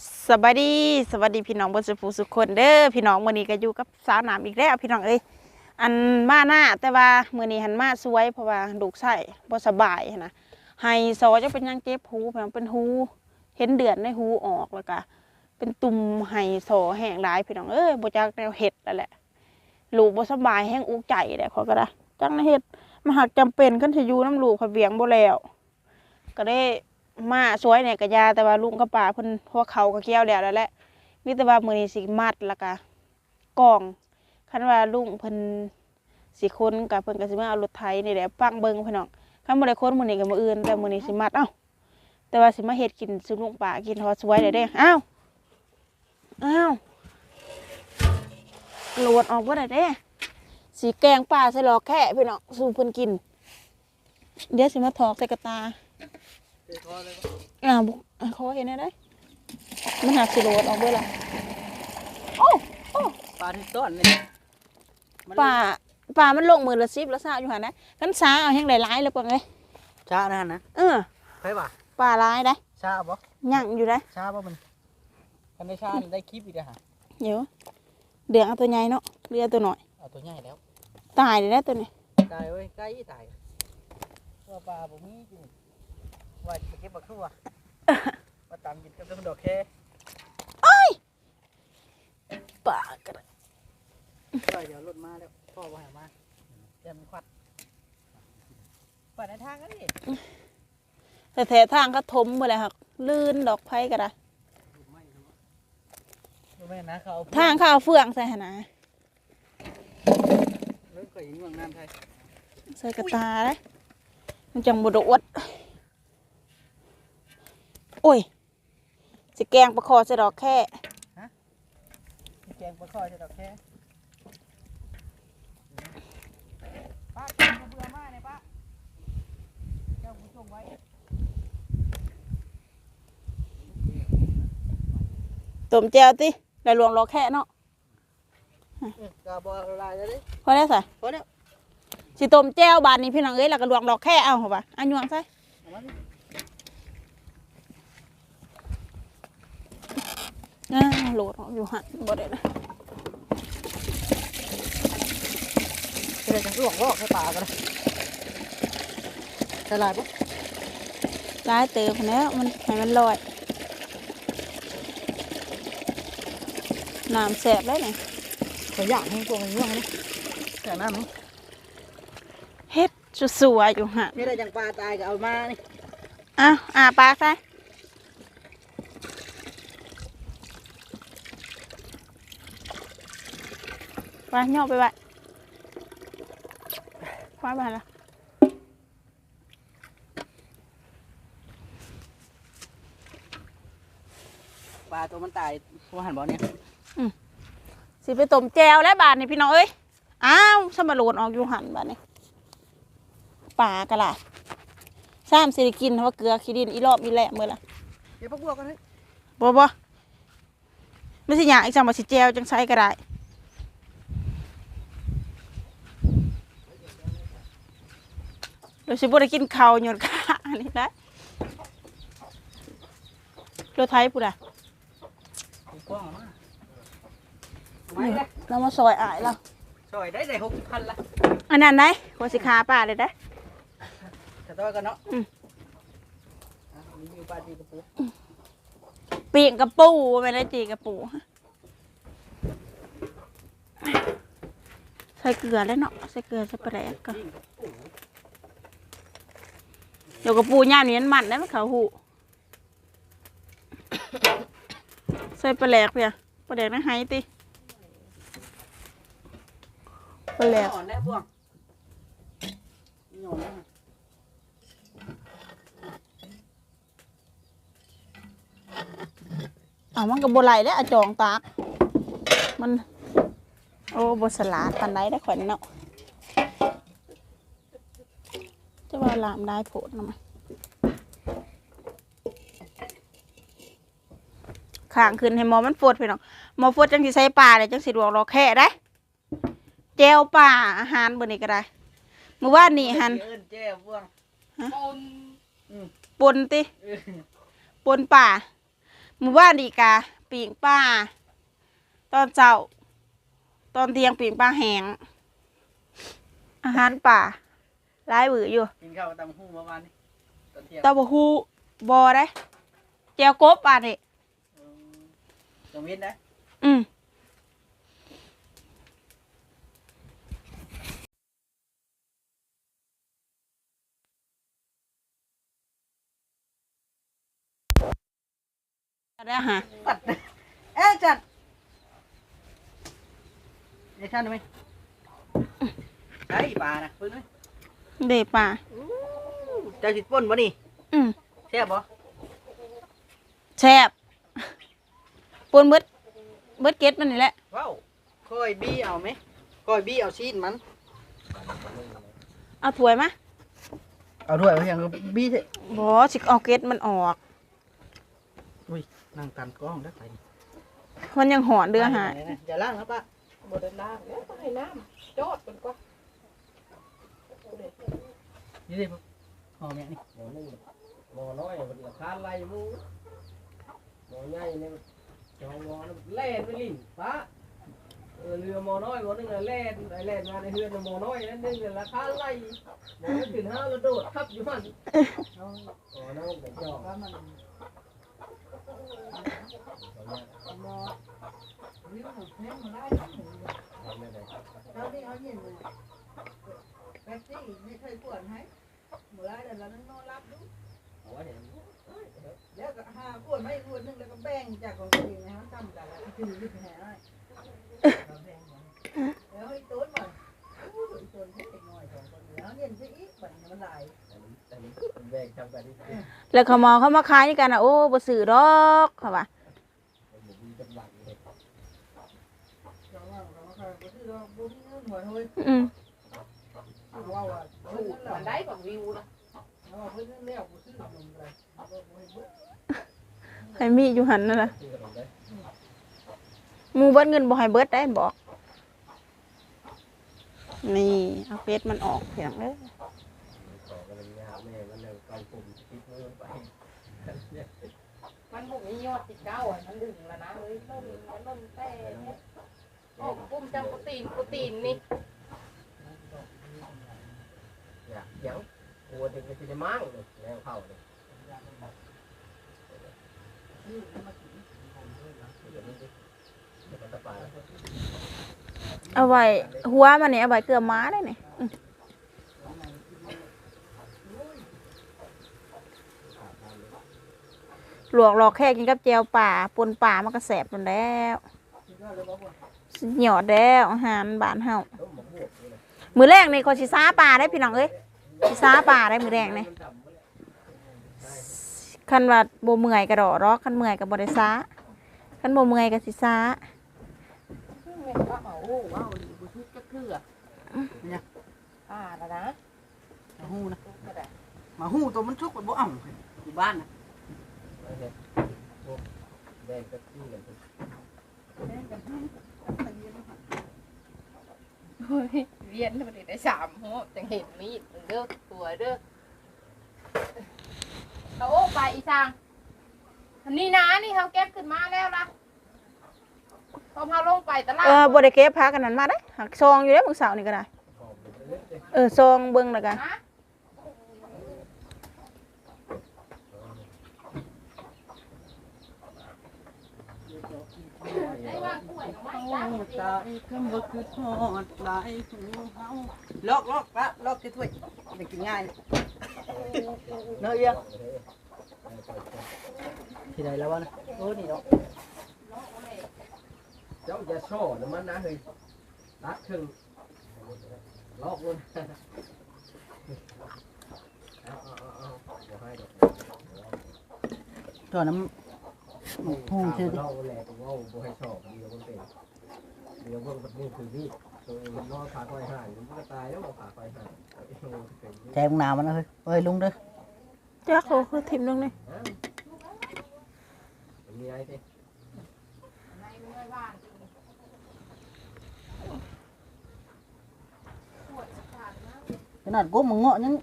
สวัสดีสวัสดีพี่น้องบนสุภูสุขคนเด้อพี่น้องมือนี้ก็อยู่กับสาวหนามอีกแล้วพี่น้องเอ้ยอันมาหน้าแต่ว่ามือนี้หันมาสวยเพราะว่าลูกไส้บ่สบายนะไฮโซจะเป็นยังเจ็บหูพี่น้องเป็นหูเห็นเดือนในหูออกแล้วก็เป็นตุ่มไฮโซแห้งหลายพี่น้องเอ้ยบ่จักแนวเฮ็ดแล้วแหละลูกบ่สบายแห้งอุกใจแหละเขาก็ได้จังนะเฮ็ดมาหักจำเป็นคันสิอยู่น้ำลูกเขเวียงบ่แล้วก็ได้ มาสวยเนี่ยกะยาแต่ว่าลุงกับป่าเพิ่นพวกเขาก็เกี่ยวแล้วแล้วแหละมีแต่ว่ามือนี้สิมัดแล้วก็กองคันว่าลุงเพิ่นสิคนกับเพิ่นก็สิมาเอารถไถนี่แหละฟังเบิ่งพี่น้องคันบ่ได้คนมื้อนี้ก็มื้ออื่นแต่มื้อนี้สิมัดเอ้าแต่ว่าสิมาเฮ็ดกินซุลุงป่ากินทอดสวยได้เด้อ้าวอ้าวโหลดออกบ่ได้เด้สิแกงป่าใส่หลอกแค่พี่น้องสู่เพิ่นกิน เดี๋ยวสิมาถอกใส่กระตา อ่าบุอ่าเขาเห็นได้ได้ มันหักสิโรดออกด้วยล่ะโอ้โอ้ปลาที่ต้นนี่มันป่าป่ามันลงมือละซิบละซาอยู่หันนะกันซาเอาแห้งหลายๆแล้วกว่าไงช้านะฮะนะเออใช่ป่ะป่าหลายได้ช้าบ่ยั่งอยู่ได้ช้าบ่มันคันได้ช้านี่ได้คลิปอีกแล้วฮะเดี๋ยวเดืองเอาตัวใหญ่เนาะเรือตัวหน่อยเอาตัวใหญ่แล้ว ตายเลยได้ตัวนี้ตายเว้ยใกล้ตายว่าปลาบ่มีจริง ว่าจะเก็บบักทั่วมาตามกินกับต้นดอกแค่ป่ากระก็เดี๋ยวรถมาแล้วพ่อว่าให้มาเตรียมควัดควัดในทางกันนี่แต่แถทางก็ทมหมดเลยครับลื่นดอกไผ่ก็ได้ดูแม่นะเขาทางเข้าวเฟืองใส่หนนะเริ่มเคยเห็นเมืองน้ำไทยใส่กระตาได้มันจังบไดอวดโอ้ยสิแกงประคอใส่ดอกแค่แกงปลาคอยใช่ดอกแค่ป้ากินเบื่อมากเลยป้าเจ้าผู้ชมไว้ต้มแจวติได้ลวงรอแค่เนาะกาบอลายเลยพอได้ใส่พอแล้วสิต้มแจวบานนี้พี่น้องเอ้ยแล้วก็ลวงรอแค่เอาเหรอปะอันยวงใส่ อามาดิอ่าโหลดออกอยู่หันบ่ได้นะจะได้จะลวกลอกให้ปลากันเลยใส่ลายปุ๊บร้ายเติมแล้วมันให้มันลอยน้ำแสบเลยเนี่ยใส่ย่างให้พวกมันย่างนะแต่น้ำนี่เฮ็ดสวยๆอยู่หันนี่ได้จังปลาตายก็เอามานี่อะอ่าปลาใส่ปลาย่อไปไว้ปลาไปละ ปลาตัวมันตายพวกหันบ่เนี่ยสิไปต้มแจวแล้วบาดนี่พี่น้องเอ้ยอ้าวสมาโหลดออกอยู่หันบาดนี่ปลากะล่ะซ้ำสิได้กินเพราะว่าเกลือขี้ดินอีรอบอีแหละมื้อละเดี๋ยวพวกบัวกันเลยบ่บ่ไม่ใช่หยังอีกจังบ่สิแจวจังไสก็ได้ เราสิบ่ได้กินข้าวหยดกะอันนี้ได้รถไทยพุ่นน่ะกว้างมากไม่ได้เรามาซอยอายแล้วซอยได้ได้หกพันละอันนั้นได้กว่าสิคาป้าเลยได้แต่ตัวกันเนาะอืมอะมีอยู่ปลาตีกระปุกปีกกระปูไม่ได้จีกระปูใส่เกลือแล้วเนาะใส่เกลือใส่ปลาแดกก็ปิ้งกระปุก เดี๋ยวกระปูย่ามนี้มันมันได้ไหมเขาหูใส่ปลาแหลกเพียปลาแหลกนะไฮติปลาแหลกอ่อนได้พวกนี่อ่อนได้อ้าวมันกับบไหลได้วอะจองตากมัน โอ้บสลาดปันได้ได้ขวัญเนาะจะว่า ลามได้โผล่นะมั้ยข้างขึ้นให้หมอมันฟดไปเนาะหมอฟดจังสิใส่ปลาเลยจังสิดวงรอแค่ได้เจลป่าอาหารบนนี้ก็ได้เมื่อวานนี่หันเอิ้นแจ้พวกฮะปนปนติเออปนป่าหมู่บ้านดีกาปิงป้าตอนเจ้า ตอนเที่ยงปิงป้าแหงอาหารป่า หลายบืออยู่กินข้าวตำหู้เมื่อวานนี้ตอนเที่ยงเต้าบะฮูบอได้เจียวกบอะนี่อืมตรงเว้นนะอืมได้ฮะปัดเอ๊ะจัดเดี๋ยวชันได้ไหมใช่ปลานะปืนไหม เดป่าเจ้าสิป่นบ่นี่อืมแซ่บบ่แซ่บปนเบิดเบิดเก็ตมันนี่แหละว้าวคอยบี้เอาไหมคอยบี้เอาชีสมัน เอาถ้วยมาเอาด้วยเอาอย่างบี้เถอะบอสิเอาเก็ตมันออก อุ้ยนั่งกันกล้องได้ไปมันยังหอนเดือหาอย่าล่างนะป้าบไดล่างแล้วก็ให้น้ำโจดมันก็ นี่ดิหอมเนี่ยนี่หมอนึงหมอน้อยมันราคาไล่หมูหมอใหญ่เนี่ยจองหมอนั่นแล่นไปลิ้นฟ้าเออเรือหมอน้อยหมอนึงน่ะแล่นไอ้แล่นมาในเรือนน่ะหมอน้อยนั่นนึงน่ะราคาไล่หมอขึ้นห้าแล้วโดดทับอยู่มันหมอน้องแต่จองว่ามันเราได้เอาเย็นเลยแป๊บซี่ไม่เคยปวดให้เมื่อไรเดี๋ยวเรานั่งนอนรับดูหัวเนี่ยแล้วก็หาปวดไม่ปวดนึงแล้วก็แบ่งจากของตัวเองนะฮะจำกันแล้วคือยึดแหให้แล้วไอ้ต้นมันอู้ไอ้ต้นเล็กน้อยสองคนแล้วเย็นซะอีกบัดนี้มันหลายแต่มันแต่มันแบ่งจำกันที่เป็นแล้วเขามองเขามาขายกันนะโอ้บ่ซื้อดอกเขาว่าหมู มีจังหวัดเลยเราว่าเราว่าก็คือเราบุ้งเงินหัวเฮ้ยอืมว่าว่าเฮ้ยมันได้ของวิวนะว่าเพิ่นเลี้ยวบ่ซื้อนมเลยว่าบ่ให้เบิดให้มีอยู่หันนั่นแหละที่กระโดดได้หมูเบิดเงินบ่ให้เบิดได้บอก นี่เอาเฟซมันออกเพียงเอ้ยต่อกันเลยนะแม่มันเลยเกาปุ่มติดมือไปมันบุกมียอดติดเก้าอะมันดึงแล้วนะเฮ้ยล่นแล้วล่นแต่เนี่ยโอ้ปุ้มจังโปรตีนโปรตีนนี่อยาก เดี๋ยวกลัวจะไปจะมั่งเลยแล้วเข้าเลยเอาไว้หัวมันเนี่ยเอาไว้เกลือม้าได้เนี่อืมหลวกหลอกแค่กินกับแจวป่าปนป่ามันก็แสบมันแล้วหยอดแล้วอาหารบานเฮา มือแรกนี่เขาสิซาป่าได้พี่น้องเอ้ยสิซาป่าได้มือแรกนี่คันว่าบ่เมื่อยก็ดอกรอกคันเมื่อยก็บ่ได้ซาคันบ่เมื่อยก็สิซาแม่ว่าเอาโอ้ว้าวดีบุทุกจะเกลืออ่าแล้วนะมาฮู้นะก็ได้มาฮู้ตัวมันชุกบ่อ่ำอยู่บ้านนะแบ่งกับที่เลย เฮ้ยเวียนมันได้สามหัวจังเห็นมีดเด้อตัวเด้อเอาโอ้ไปอีช่างอันนี้นะนี่เขาเก็บขึ้นมาแล้วนะพอพาลงไปตลาดเออบ่ได้เก็บพักกันนั้นมาได้หักซองอยู่ได้มื้อเช้านี่ก็ได้ เออซองเบิ่งแล้วกัน นะได้ว่ากล้วยเอาไว้ โอ้ จ้า ตาคำว่าคือทอดลายหูเฮาลอกลอกปะลอกที่ถ้วยได้กินง่ายเนาะเอียที่ใดแล้ววะนะโอ้นี่เนาะเจ้าอย่าโซ่น้ำมันนะเฮ้ยตัดครึ่งลอกเลยเอาเอาเอาเอาเดี๋ยวให้ดี๋ยวตัวน้ำ ฮู้ชื่อดิเล่าแหละผมว่าบ่ให้ชอบเดี๋ยวมันเป็นเดี๋ยวเบิ่งแบบนี้คือนี่ตัวเองมันนอนขาคอยห่างมันก็ตายแล้วขาคอยห่างแจงหนาวมันนะเฮ้ยเฮ้ยลุงเด้อจักโอ้คือทิมลงนี่มีอะไรดิในเมื่อวานปวดสะพานมากขนาดก้มมึงเงาะยัง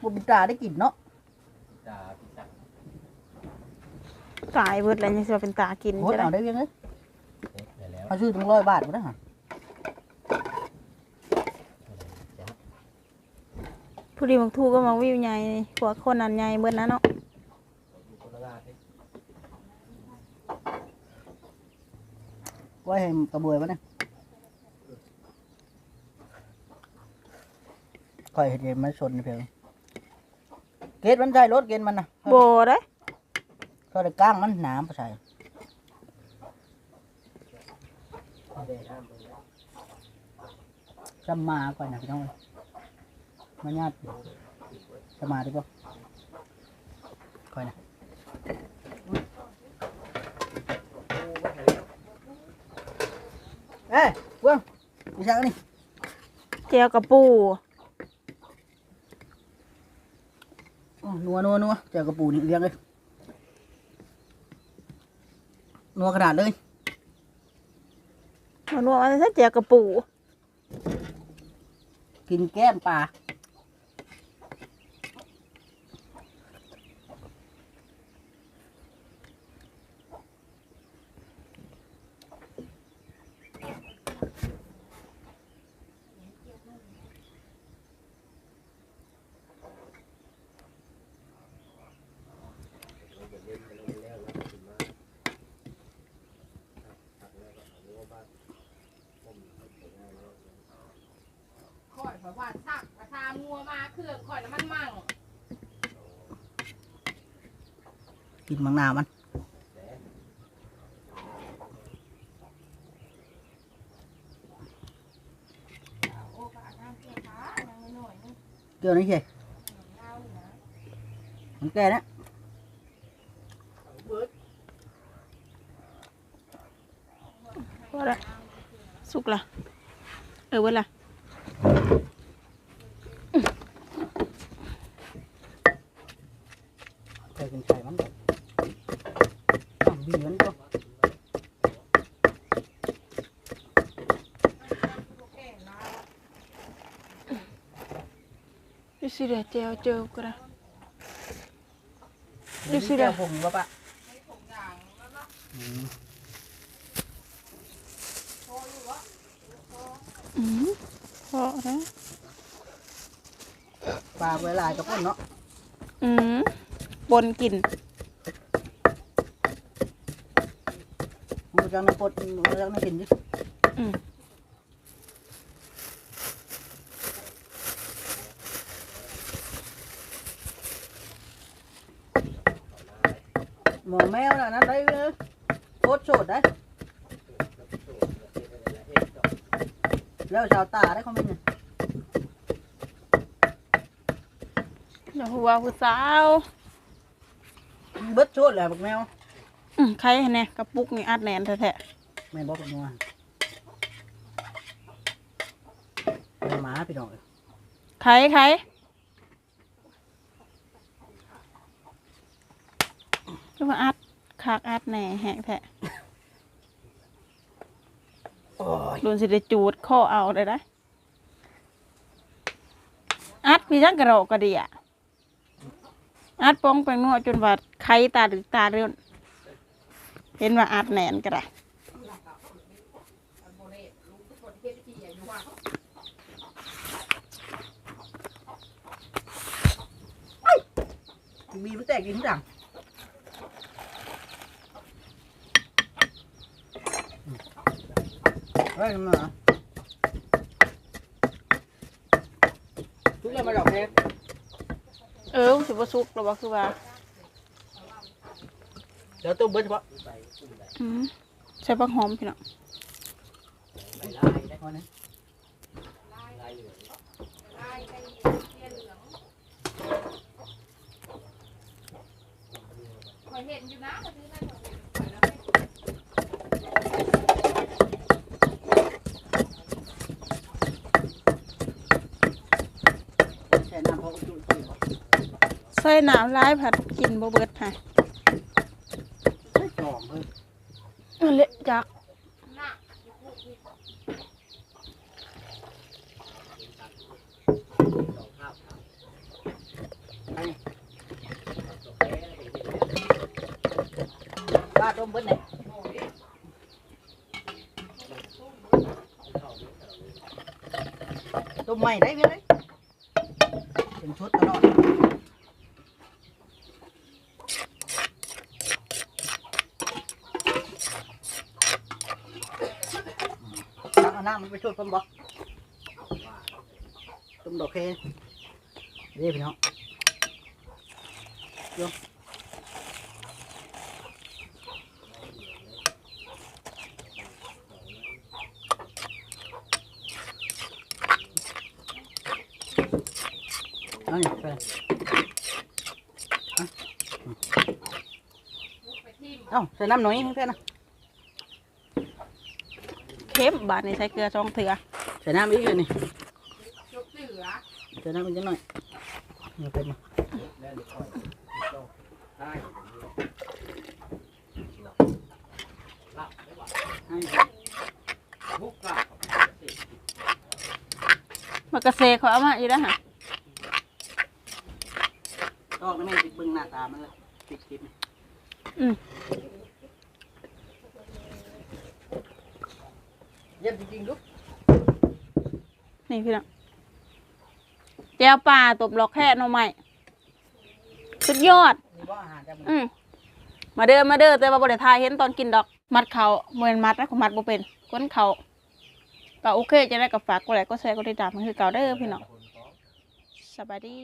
บ่มีตาได้กินเนาะจ่าพิจัก ตายเบิดแล้วยังสิว่าเป็นตากินโหดจะได้เอาได้ยังไงได้แล้วเขาซื้อถึงร้อยบาทบ่ได้ฮะผู้ดีบางทูก็มองวิวใหญ่นี่กว่าคนนั้นใหญ่เบิดนะเนาะคนละงานเด้ไว้ให้กระบวยบ่เนี่ยค่อยเห็นเห็นมันชนเพียงเกตมันใช่รถเกตมันนะโบได้ ก็ได้ก้างมันหนามไปใส่ได้ห้ามเลยนะจำมาก่อนนะพี่น้องเอ้ยมาญาติจะมาดีป่ะก่อนนะเอ้ยเว้งพี่ชายนี่เจียวกับปูโอ้นัวนัวนัวเจอกระปูนี่เลี้ยงเลย นัวขนาดเลยมันว่ามันจะเจียวกับปูกินแก้มปลา ข่อยแบบว่าซักกระทามัวมาเครื่องข่อยน้ำมันมั่ง กินมังนาวมันโอ้กระทาเกลือขายังไม่หน่อยนึงเกี่ยวนี่เฉยยาวอยู่นะมันแก่นะพอละสุกละเออเบิดละ เคยกินไข่มันอ้าวบีมันก็ ดูสิ เดี๋ยวเจียวเจียวก็ได้ดูสิเดี๋เดี๋ยยววผมว่าปะถุงยางแล้วเนาะอืมโชว์อยู่วะอืมพอนะปลาไว้ลายกับพ่นเนาะอืมบนกินมันจะในปดมันจะในกินดิอืม ห มอแมวน่ะนั่นได้เลยโคตรโสดได้ แล้วชาวตาได้คอมเมนต์เนี่ยเดี๋ยวหัวผู้สาวเบิดโสดแหละบักแมวอืมใครเนี่ยกระปุกนี่อัดแน่นแท้แม่นบอกบักนัวเป็นหมาพี่น้องเอ้ยๆใครใครก็ว่าอัด คากอัดแหน่แหกแท้โอ้ยโดนสิได้จูดข้อเอาได้ได้อัดพี่จังกระโรกกระเดียอัดป้องไปนัวจนว่าไข่ตาหรือตาเรือนเห็นว่าอัดแหนนก็ได้โบเล่ลูกคนเฮ็ดที่อยู่ว่ามีมันแตกกินทุกอย่างอืม เฮ้ยมาทุกเรื่องมาดอกเพชรเออสิบ่สุกหรอว่าคือว่าเดี๋ยวต้มเบิดเฉพาะอืมใส่ผักหอมพี่น้องใบลายนะพอนะลายเหลืองลายไปเทียนเหลืองข่อยเห็นอยู่นะมาซื้อนั่นข่อยแล้วไม่ แช่น้ำพอจุดจุด ใส่น้ำร้ายผัดกินบ่เบิดค่ะไม่จอมเลยนั่นแหละจักน่ะสองข้าวครับไปโอเคแล้วเห็นเห็นแล้วาต้มเบิ้ลเนี่ยต้มใหม่ได้ไหมเลยเป็นชุดตลอดตักเอา น้ำมันไปชุดคนบ่ต้มดอกเคเรียพี่น้องเอานี่ไปเลยเอาเอาใส่น้ำหน่อยให้เพื่อนนะ เค็มบาดนี่ใส่เกลือช่องเถื่อใส่น้ำอีกเลยนี่ยกเสือใส่น้ำอีกนิดหน่อยนี่เป็นมาแล้วนี่ค่อยต้องได้หลับได้หว่าให้บุกกลับมากระเซเขาเอามาอยู่แล้วฮะตอกแล้วแม่ติดเบึงหน้าตามันเลยติดคลิปนี่อืม เยี่ยมจริงๆลูกนี่พี่น้องแจ่วปลาตบหลอกแค่หน่อไม้สุดยอดนี่ว่าอาหารจะมันอืมมาเด้อมาเด้อแต่ว่าบ่ได้ทายเห็นตอนกินดอก มัดเขาเหมือนมัดนะเขามัดบ่เป็นก้นเขาก็โอเคจะได้กับฝากกดไลค์กดแชร์กดติดตามให้คือเก่าเด้อพี่น้องสบายดี